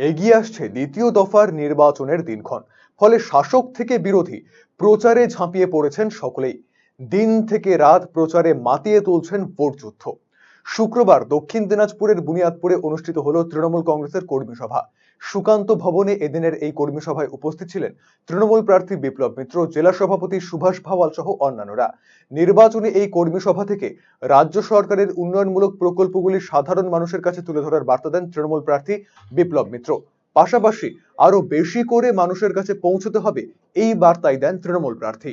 এগিয়ে আসছে দ্বিতীয় দফার নির্বাচনের দিনক্ষণ। ফলে শাসক থেকে বিরোধী প্রচারে ঝাঁপিয়ে পড়েছেন সকলেই। দিন থেকে রাত প্রচারে মাতিয়ে তুলছেন ভোট যুদ্ধ। শুক্রবার দক্ষিণ দিনাজপুরের বুনিয়াদপুরে অনুষ্ঠিত হল তৃণমূল কংগ্রেসের কর্মী সভা। সুকান্ত ভবনে এদিনের এই কর্মী সভায় উপস্থিত ছিলেন তৃণমূল প্রার্থী বিপ্লব মিত্র, জেলা সভাপতি সুভাষ ভাওয়াল সহ অন্যান্যরা। নির্বাচনী এই কর্মী সভা থেকে রাজ্য সরকারের উন্নয়নমূলক প্রকল্পগুলি সাধারণ মানুষের কাছে তুলে ধরার বার্তা দেন তৃণমূল প্রার্থী বিপ্লব মিত্র। পাশাপাশি আরও বেশি করে মানুষের কাছে পৌঁছতে হবে এই বার্তাই দেন তৃণমূল প্রার্থী।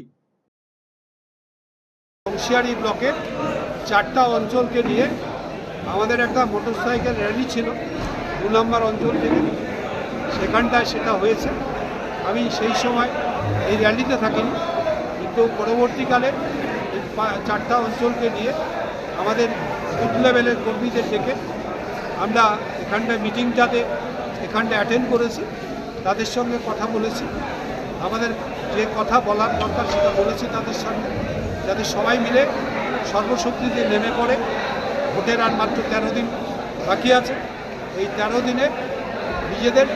ব্লকের চারটা অঞ্চলকে নিয়ে আমাদের একটা মোটরসাইকেল র্যালি ছিল, দু নম্বর অঞ্চল থেকে। সেখানটায় সেটা হয়েছে। আমি সেই সময় এই র্যালিতে থাকিনি, কিন্তু পরবর্তীকালে এই চারটা অঞ্চলকে নিয়ে আমাদের বুথ লেভেলের কর্মীদের ডেকে আমরা এখানটায় মিটিংটাতে এখানটা অ্যাটেন্ড করেছি, তাদের সঙ্গে কথা বলেছি। আমাদের যে কথা বলার দরকার সেটা বলেছি তাদের সামনে যাতে সবাই মিলে সর্বশক্তিতে নেমে পড়ে। ভোটের আর মাত্র তেরো দিন বাকি আছে। এই তেরো দিনে নিজেদের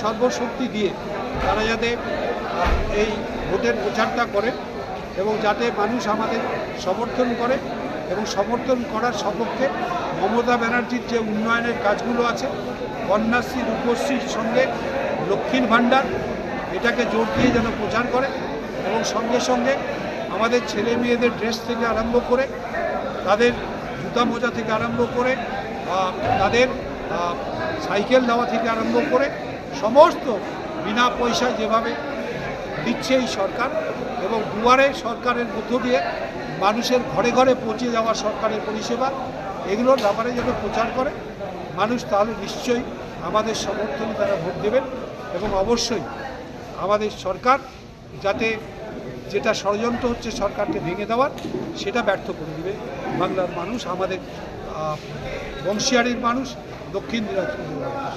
সর্বশক্তি দিয়ে তারা যাতে এই ভোটের প্রচারটা করে এবং যাতে মানুষ আমাদের সমর্থন করে এবং সমর্থন করার সপক্ষে মমতা ব্যানার্জির যে উন্নয়নের কাজগুলো আছে, কন্যাশ্রী, রূপশ্রীর সঙ্গে লক্ষ্মীর ভাণ্ডার, এটাকে জোর দিয়ে যেন প্রচার করে এবং সঙ্গে সঙ্গে আমাদের ছেলে মেয়েদের ড্রেস থেকে আরম্ভ করে, তাদের জুতা মোজা থেকে আরম্ভ করে তাদের সাইকেল দেওয়া থেকে আরম্ভ করে, সমস্ত বিনা পয়সায় যেভাবে দিচ্ছে এই সরকার এবং দুয়ারে সরকারের মধ্য দিয়ে মানুষের ঘরে ঘরে পৌঁছে যাওয়া সরকারের পরিষেবা, এগুলোর ব্যাপারে যেন প্রচার করে, মানুষ তাহলে নিশ্চয়ই আমাদের সমর্থনে তারা ভোট দেবেন এবং অবশ্যই আমাদের সরকার যাতে যেটা ষড়যন্ত্র হচ্ছে সরকারকে ভেঙে দেওয়ার, সেটা ব্যর্থ করে দেবে। বাংলার মানুষ, আমাদের বংশিয়ারির মানুষ, দক্ষিণ দিনাজপুরের মানুষ।